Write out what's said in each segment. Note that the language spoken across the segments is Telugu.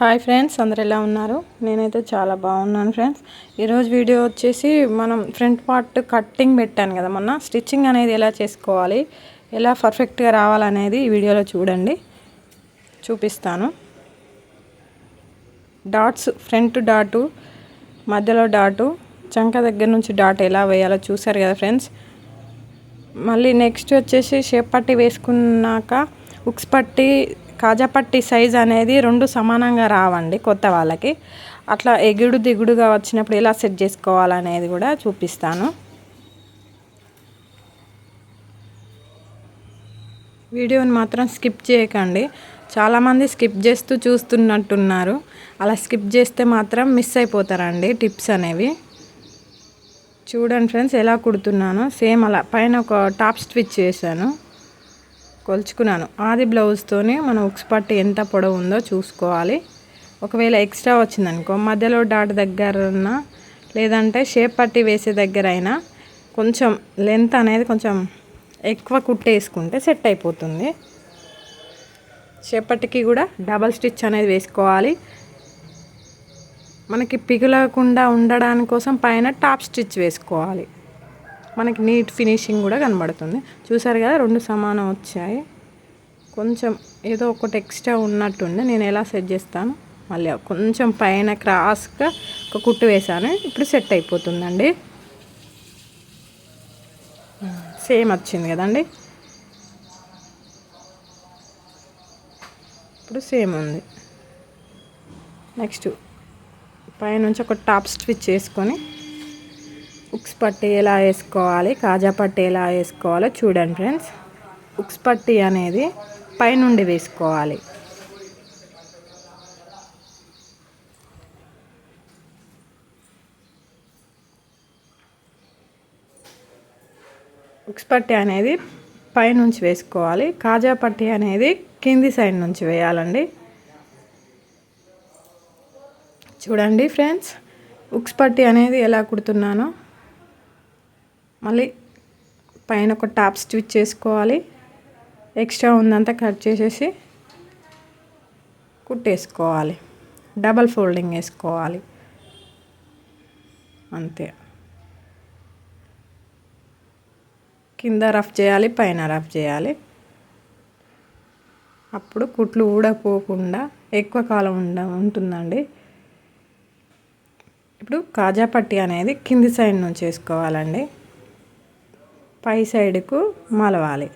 హాయ్ ఫ్రెండ్స్ అందరు ఎలా ఉన్నారు? నేనైతే చాలా బాగున్నాను ఫ్రెండ్స్. ఈరోజు వీడియో వచ్చేసి మనం ఫ్రంట్ పార్ట్ కట్టింగ్ పెట్టాను కదా మొన్న. స్టిచ్చింగ్ అనేది ఎలా చేసుకోవాలి ఎలా పర్ఫెక్ట్గా రావాలనేది ఈ వీడియోలో చూడండి. చూపిస్తాను. డాట్స్ ఫ్రంట్ డాటు మధ్యలో డాటు చంక దగ్గర నుంచి డాట్ ఎలా వేయాలో చూసారు కదా ఫ్రెండ్స్. మళ్ళీ నెక్స్ట్ వచ్చేసి షేప్ పట్టి వేసుకున్నాక ఉక్స్ పట్టి కాజాపట్టి సైజ్ అనేది రెండు సమానంగా రావండి కొత్త వాళ్ళకి. అట్లా ఎగుడు దిగుడుగా వచ్చినప్పుడు ఎలా సెట్ చేసుకోవాలనేది కూడా చూపిస్తాను. వీడియోని మాత్రం స్కిప్ చేయకండి. చాలామంది స్కిప్ చేస్తూ చూస్తున్నట్టున్నారు. అలా స్కిప్ చేస్తే మాత్రం మిస్ అయిపోతారండి టిప్స్ అనేవి. చూడండి ఫ్రెండ్స్ ఎలా కుడుతున్నాను. సేమ్ అలా పైన ఒక టాప్ స్టిచ్ చేశాను. కొలుచుకున్నాను. ఆది బ్లౌజ్తోనే మన ఉక్స్ పట్టి ఎంత పొడవు ఉందో చూసుకోవాలి. ఒకవేళ ఎక్స్ట్రా వచ్చిందనుకో మధ్యలో డాట్ దగ్గర ఉన్న లేదంటే షేప్ పట్టి వేసే దగ్గర అయినా కొంచెం లెంత్ అనేది కొంచెం ఎక్కువ కుట్టేసుకుంటే సెట్ అయిపోతుంది. చేపట్టికి కూడా డబల్ స్టిచ్ అనేది వేసుకోవాలి. మనకి పిగులకుండా ఉండడాని కోసం పైన టాప్ స్టిచ్ వేసుకోవాలి. మనకి నీట్ ఫినిషింగ్ కూడా కనబడుతుంది. చూసారు కదా రెండు సమానం వచ్చాయి. కొంచెం ఏదో ఒకటి ఎక్స్ట్రా ఉన్నట్టుండే నేను ఎలా సెట్ చేస్తాను? మళ్ళీ కొంచెం పైన క్రాస్గా ఒక కుట్టు వేసాను ఇప్పుడు సెట్ అయిపోతుందండి. సేమ్ వచ్చింది కదండి. ఇప్పుడు సేమ్ ఉంది. నెక్స్ట్ పైనుంచి ఒక టాప్ స్టిచ్ చేసుకొని ఉక్స్ పట్టి ఎలా వేసుకోవాలి? కాజా పట్టి ఎలా వేసుకోవాలో చూడండి ఫ్రెండ్స్. ఉక్స్ పట్టి అనేది పైనుండి వేసుకోవాలి. ఉక్స్ పట్టి అనేది పైనుంచి వేసుకోవాలి. కాజా పట్టి అనేది కింది సైడ్ నుంచి వేయాలండి. చూడండి ఫ్రెండ్స్ ఉక్స్ పట్టి అనేది ఎలా కుడుతున్నానో. మళ్ళీ పైన ఒక టాప్ స్టిచ్ చేసుకోవాలి. ఎక్స్ట్రా ఉందంతా కట్ చేసేసి కుట్టేసుకోవాలి. డబల్ ఫోల్డింగ్ వేసుకోవాలి. అంతే. కింద రఫ్ చేయాలి పైన రఫ్ చేయాలి. అప్పుడు కుట్లు ఊడపోకుండా ఎక్కువ కాలం ఉండ ఉంటుందండి. ఇప్పుడు కాజా పట్టి అనేది కింది సైడ్ నుంచి వేసుకోవాలండి. పై సైడ్కు మలవాలి.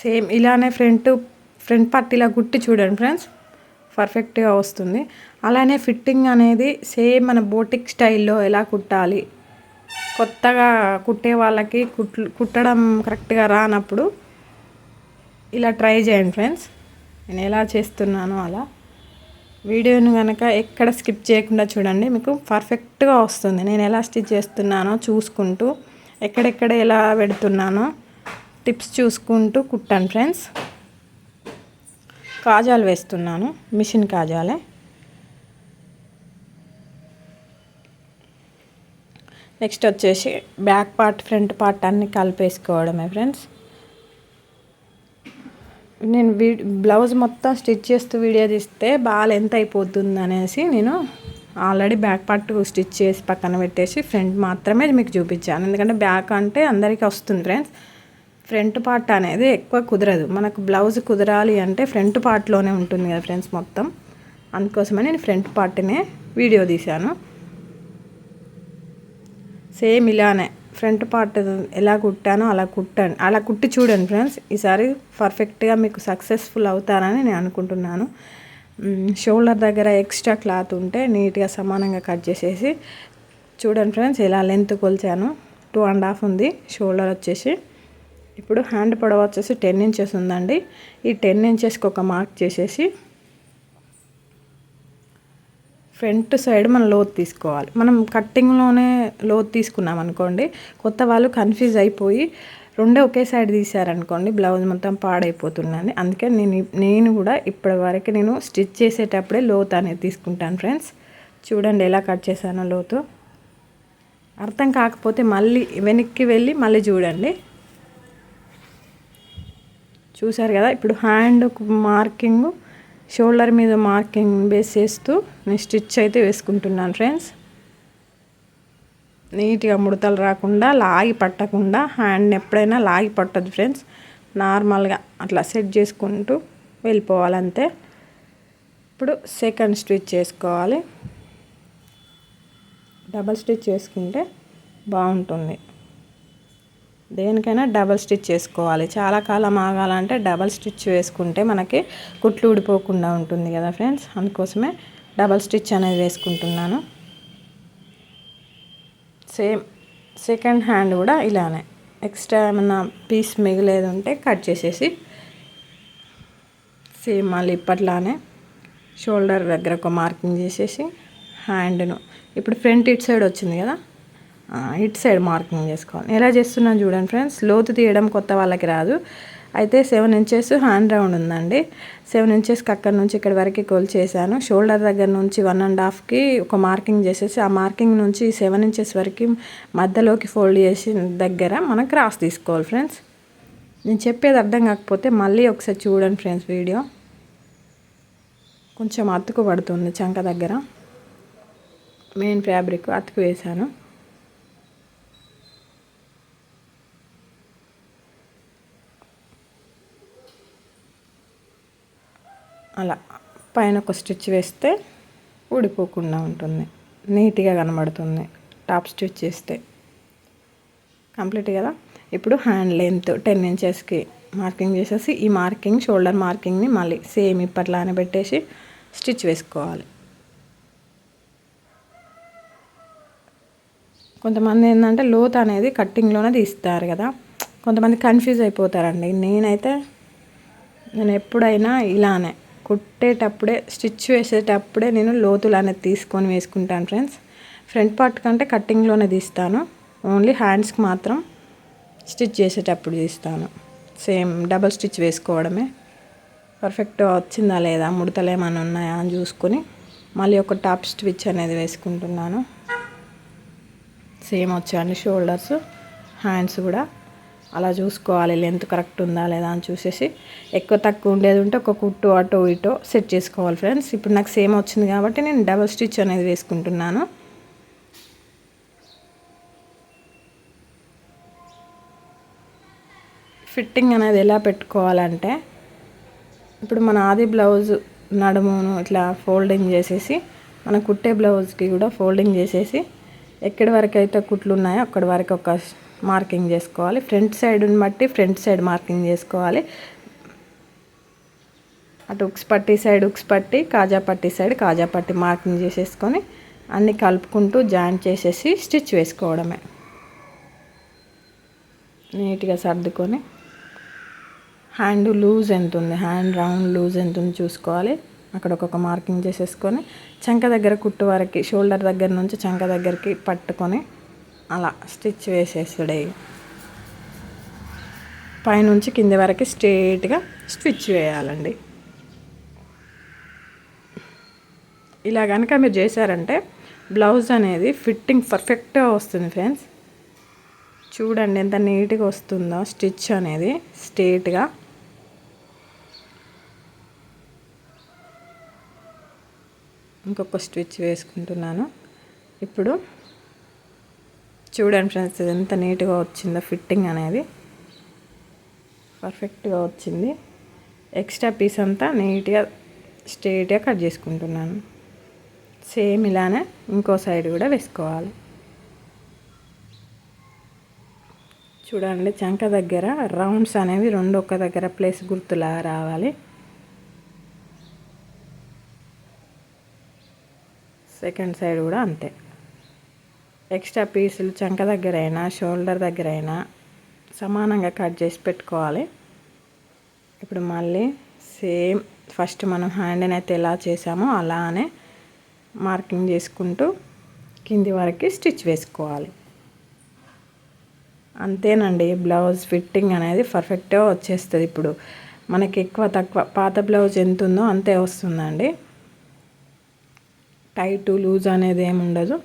సేమ్ ఇలానే ఫ్రంట్ ఫ్రంట్ పట్టిలా గుట్టి చూడండి ఫ్రెండ్స్. పర్ఫెక్ట్గా వస్తుంది. అలానే ఫిట్టింగ్ అనేది సేమ్ మన బోటిక్ స్టైల్లో ఎలా కుట్టాలి. కొత్తగా కుట్టే వాళ్ళకి కుట్లు కుట్టడం కరెక్ట్గా రానప్పుడు ఇలా ట్రై చేయండి ఫ్రెండ్స్. నేను ఎలా చేస్తున్నానో అలా. వీడియోను కనుక ఎక్కడ స్కిప్ చేయకుండా చూడండి. మీకు పర్ఫెక్ట్గా వస్తుంది. నేను ఎలా స్టిచ్ చేస్తున్నానో చూసుకుంటూ ఎక్కడెక్కడ ఎలా పెడుతున్నానో టిప్స్ చూసుకుంటూ కుట్టాను ఫ్రెండ్స్. కాజాలు వేస్తున్నాను. మిషన్ కాజాలే. నెక్స్ట్ వచ్చేసి బ్యాక్ పార్ట్ ఫ్రంట్ పార్ట్ అన్నీ కలిపేసుకోవడమే ఫ్రెండ్స్. నేను వీ బ్లౌజ్ మొత్తం స్టిచ్ చేస్తూ వీడియో తీస్తే బాగా లెంత్ అయిపోతుంది అనేసి నేను ఆల్రెడీ బ్యాక్ పార్ట్ స్టిచ్ చేసి పక్కన పెట్టేసి ఫ్రంట్ మాత్రమే మీకు చూపించాను. ఎందుకంటే బ్యాక్ అంటే అందరికీ వస్తుంది ఫ్రెండ్స్. ఫ్రంట్ పార్ట్ అనేది ఎక్కువ కుదరదు. మనకు బ్లౌజ్ కుదరాలి అంటే ఫ్రంట్ పార్ట్లోనే ఉంటుంది కదా ఫ్రెండ్స్ మొత్తం. అందుకోసమని నేను ఫ్రంట్ పార్ట్నే వీడియో తీశాను. సేమ్ ఇలానే. ఫ్రంట్ పార్ట్ ఎలా కుట్టానో అలా కుట్టండి. అలా కుట్టి చూడండి ఫ్రెండ్స్. ఈసారి పర్ఫెక్ట్గా మీకు సక్సెస్ఫుల్ అవుతారని నేను అనుకుంటున్నాను. షోల్డర్ దగ్గర ఎక్స్ట్రా క్లాత్ ఉంటే నీట్గా సమానంగా కట్ చేసేసి చూడండి ఫ్రెండ్స్ ఎలా లెంత్ కొలిచాను. టూ అండ్ హాఫ్ ఉంది షోల్డర్ వచ్చేసి. ఇప్పుడు హ్యాండ్ పొడవ వచ్చేసి టెన్ ఇంచెస్ ఉందండి. ఈ టెన్ ఇంచెస్కి ఒక మార్క్ చేసేసి ఫ్రంట్ సైడ్ మనం లోతు తీసుకోవాలి. మనం కట్టింగ్లోనే లోతు తీసుకున్నాం అనుకోండి కొత్త వాళ్ళు కన్ఫ్యూజ్ అయిపోయి రెండే ఒకే సైడ్ తీసారనుకోండి బ్లౌజ్ మొత్తం పాడైపోతుందండి అందుకే నేను నేను కూడా ఇప్పటి వరకు నేను స్టిచ్ చేసేటప్పుడే లోతు అనేది తీసుకుంటాను ఫ్రెండ్స్. చూడండి ఎలా కట్ చేశానో లోతు. అర్థం కాకపోతే మళ్ళీ వెనక్కి వెళ్ళి మళ్ళీ చూడండి. చూసారు కదా ఇప్పుడు హ్యాండ్ మార్కింగ్ షోల్డర్ మీద మార్కింగ్ బేస్ చేస్తూ నేను స్టిచ్ అయితే వేసుకుంటున్నాను ఫ్రెండ్స్. నీట్గా ముడతలు రాకుండా లాగి పట్టకుండా హ్యాండ్ ఎప్పుడైనా లాగి పట్టదు ఫ్రెండ్స్. నార్మల్గా అట్లా సెట్ చేసుకుంటూ వెళ్ళిపోవాలంతే. ఇప్పుడు సెకండ్ స్టిచ్ చేసుకోవాలి డబల్ స్టిచ్ చేసుకుంటే బాగుంటుంది. దేనికైనా డబల్ స్టిచ్ చేసుకోవాలి. చాలా కాలం ఆగాలంటే డబల్ స్టిచ్ వేసుకుంటే మనకి కుట్లు ఊడిపోకుండా ఉంటుంది కదా ఫ్రెండ్స్? అందుకోసమే డబల్ స్టిచ్ అనేది వేసుకుంటున్నాను. సేమ్ సెకండ్ హ్యాండ్ కూడా ఇలానే. ఎక్స్ట్రా ఏమన్నా పీస్ మిగిలేదు ఉంటే కట్ చేసేసి సేమ్ మళ్ళీ ఇప్పట్లానే షోల్డర్ దగ్గర ఒక మార్కింగ్ చేసేసి హ్యాండ్ను. ఇప్పుడు ఫ్రంట్ ఇట్ సైడ్ వచ్చింది కదా? ఇట్ సైడ్ మార్కింగ్ చేసుకోవాలి. ఎలా చేస్తున్నాను చూడండి ఫ్రెండ్స్ లోతు తీయడం కొత్త వాళ్ళకి రాదు. అయితే సెవెన్ ఇంచెస్ హ్యాండ్ రౌండ్ ఉందండి. సెవెన్ ఇంచెస్కి అక్కడ నుంచి ఇక్కడ వరకు కొలిచేసాను షోల్డర్ దగ్గర నుంచి వన్ అండ్ హాఫ్కి ఒక మార్కింగ్ చేసేసి ఆ మార్కింగ్ నుంచి సెవెన్ ఇంచెస్ వరకు మధ్యలోకి ఫోల్డ్ చేసిన దగ్గర మనం క్రాస్ తీసుకోవాలి ఫ్రెండ్స్. నేను చెప్పేది అర్థం కాకపోతే మళ్ళీ ఒకసారి చూడండి ఫ్రెండ్స్ వీడియో. కొంచెం అతుకు పడుతుంది చంక దగ్గర. మెయిన్ ఫ్యాబ్రిక్ అతుకు వేసాను అలా పైన ఒక స్టిచ్ వేస్తే ఊడిపోకుండా ఉంటుంది. నీట్గా కనబడుతుంది. టాప్ స్టిచ్ చేస్తే. కంప్లీట్ కదా? ఇప్పుడు హ్యాండ్ లెంత్ టెన్ ఇంచెస్కి మార్కింగ్ చేసేసి ఈ మార్కింగ్ షోల్డర్ మార్కింగ్ని మళ్ళీ సేమ్ ఇప్పట్లానే పెట్టేసి స్టిచ్ వేసుకోవాలి. కొంతమంది ఏంటంటే లోత్ అనేది కట్టింగ్లోనే తీస్తారు కదా? కొంతమంది కన్ఫ్యూజ్ అయిపోతారండి. నేనైతే నేను ఎప్పుడైనా ఇలానే కుట్టేటప్పుడే స్టిచ్ వేసేటప్పుడే నేను లోతులు అనేది తీసుకొని వేసుకుంటాను ఫ్రెండ్స్. ఫ్రంట్ పార్ట్ కంటే కట్టింగ్లోనే తీస్తాను. ఓన్లీ హ్యాండ్స్కి మాత్రం స్టిచ్ చేసేటప్పుడు తీస్తాను. సేమ్ డబల్ స్టిచ్ వేసుకోవడమే. పర్ఫెక్ట్ వచ్చిందా లేదా ముడతలు ఏమైనా ఉన్నాయా అని చూసుకొని మళ్ళీ ఒక టాప్ స్టిచ్ అనేది వేసుకుంటున్నాను. సేమ్ వచ్చాయండి షోల్డర్స్ హ్యాండ్స్ కూడా. అలా చూసుకోవాలి. లెంత్ కరెక్ట్ ఉందా లేదా అని చూసేసి ఎక్కువ తక్కువ ఉండేది ఉంటే ఒక కుట్టు అటో ఇటో సెట్ చేసుకోవాలి ఫ్రెండ్స్. ఇప్పుడు నాకు సేమ్ వచ్చింది కాబట్టి నేను డబల్ స్టిచ్ అనేది వేసుకుంటున్నాను. ఫిట్టింగ్ అనేది ఎలా పెట్టుకోవాలంటే ఇప్పుడు మన ఆది బ్లౌజ్ నడుమును ఇట్లా ఫోల్డింగ్ చేసేసి మన కుట్టే బ్లౌజ్కి కూడా ఫోల్డింగ్ చేసేసి ఎక్కడి వరకు అయితే కుట్లు ఉన్నాయో అక్కడి వరకు ఒక మార్కింగ్ చేసుకోవాలి. ఫ్రంట్ సైడ్ని బట్టి ఫ్రంట్ సైడ్ మార్కింగ్ చేసుకోవాలి. అటు ఉక్స్ పట్టి సైడ్ ఉక్స్ పట్టి కాజా పట్టి సైడ్ కాజా పట్టి మార్కింగ్ చేసేసుకొని అన్నీ కలుపుకుంటూ జాయింట్ చేసేసి స్టిచ్ వేసుకోవడమే. నీట్గా సర్దుకొని హ్యాండ్ లూజ్ ఎంత ఉంది? హ్యాండ్ రౌండ్ లూజ్ ఎంత ఉంది చూసుకోవాలి. అక్కడ ఒక్కొక్క మార్కింగ్ చేసేసుకొని చంక దగ్గర కుట్టు వరకు షోల్డర్ దగ్గర నుంచి చంక దగ్గరికి పట్టుకొని అలా స్టిచ్ వేసేసుడే. పైనుంచి కింది వరకు స్ట్రేట్గా స్టిచ్ వేయాలండి. ఇలా కనుక మీరు చేశారంటే బ్లౌజ్ అనేది ఫిట్టింగ్ పర్ఫెక్ట్గా వస్తుంది ఫ్రెండ్స్. చూడండి ఎంత నీట్గా వస్తుందో స్టిచ్ అనేది స్ట్రేట్గా. ఇంకొక స్టిచ్ వేసుకుంటున్నాను. ఇప్పుడు చూడండి ఫ్రెండ్స్ ఎంత నీట్గా వచ్చిందో ఫిట్టింగ్ అనేది. పర్ఫెక్ట్గా వచ్చింది. ఎక్స్ట్రా పీస్ అంతా నీట్గా స్ట్రేట్గా కట్ చేసుకుంటున్నాను. సేమ్ ఇలానే ఇంకో సైడ్ కూడా వేసుకోవాలి. చూడండి చంక దగ్గర రౌండ్స్ అనేవి రెండు ఒక్క దగ్గర ప్లేస్ గుర్తులా రావాలి. సెకండ్ సైడ్ కూడా అంతే. ఎక్స్ట్రా పీసులు చంక దగ్గర అయినా షోల్డర్ దగ్గర అయినా సమానంగా కట్ చేసి పెట్టుకోవాలి. ఇప్పుడు మళ్ళీ సేమ్ ఫస్ట్ మనం హ్యాండ్ని అయితే ఎలా చేసామో అలానే మార్కింగ్ చేసుకుంటూ కింది వరకు స్టిచ్ వేసుకోవాలి. అంతేనండి బ్లౌజ్ ఫిట్టింగ్ అనేది పర్ఫెక్ట్గా వచ్చేస్తుంది ఇప్పుడు. మనకి ఎక్కువ తక్కువ పాత బ్లౌజ్ ఎంత ఉందో అంతే వస్తుందండి. టైట్ లూజ్ అనేది ఏమి ఉండదు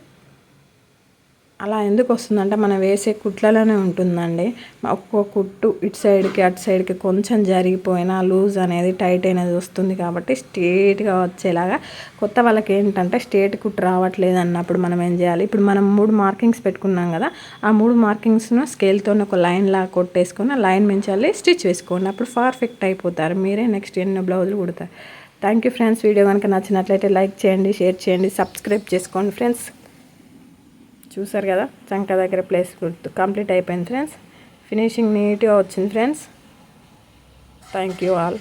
అలా ఎందుకు వస్తుందంటే మనం వేసే కుట్లలోనే ఉంటుందండి. ఒక్కో కుట్టు ఇటు సైడ్కి అటు సైడ్కి కొంచెం జరిగిపోయినా లూజ్ అనేది టైట్ అనేది వస్తుంది కాబట్టి స్ట్రేట్గా వచ్చేలాగా కొత్త వాళ్ళకి ఏంటంటే స్ట్రేట్ కుట్టు రావట్లేదు అన్నప్పుడు మనం ఏం చేయాలి? ఇప్పుడు మనం మూడు మార్కింగ్స్ పెట్టుకున్నాం కదా ఆ మూడు మార్కింగ్స్ను స్కేల్తో ఒక లైన్ లాగా కొట్టేసుకొని లైన్ మించాలి స్టిచ్ వేసుకోండి. అప్పుడు పర్ఫెక్ట్ అయిపోతారు. మీరే నెక్స్ట్ ఎన్నో బ్లౌజులు కుడతారు. Thank you friends. వీడియో కనుక నచ్చినట్లయితే లైక్ చేయండి షేర్ చేయండి సబ్స్క్రైబ్ చేసుకోండి. ఫ్రెండ్స్ చూసారు కదా? చంక దగ్గర ప్లేస్ గుర్తు. కంప్లీట్ అయిపోయింది ఫ్రెండ్స్ ఫినిషింగ్ నీట్గా వచ్చింది ఫ్రెండ్స్ థ్యాంక్ యూ ఆల్